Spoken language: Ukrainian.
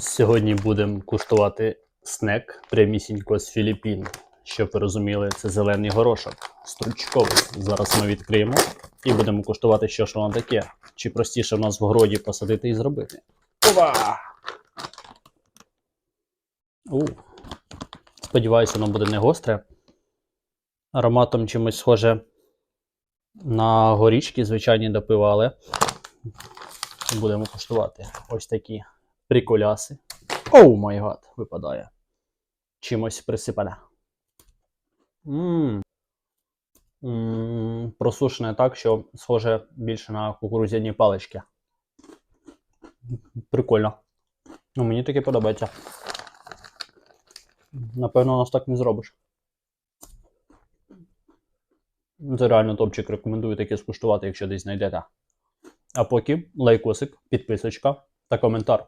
Сьогодні будемо куштувати снек прямісінько з Філіппін. Щоб ви розуміли, це зелений горошок стручковий. Зараз ми відкриємо і будемо куштувати, що ж воно таке. Чи простіше в нас в городі посадити і зробити. Ова! У. Сподіваюся, воно буде не гостре. Ароматом чимось схоже на горічки, звичайні до пива, але будемо куштувати. Ось такі приколяси. Оу май гад, випадає. Чимось присипане. Мм. М, Просушене так, що схоже більше на кукурудзяні палички. Прикольно. Ну, мені таке подобається. Напевно, у нас так не зробиш. Це реально топчик. Рекомендую таке скуштувати, якщо десь знайдете. А поки лайкосик, підписочка та коментар.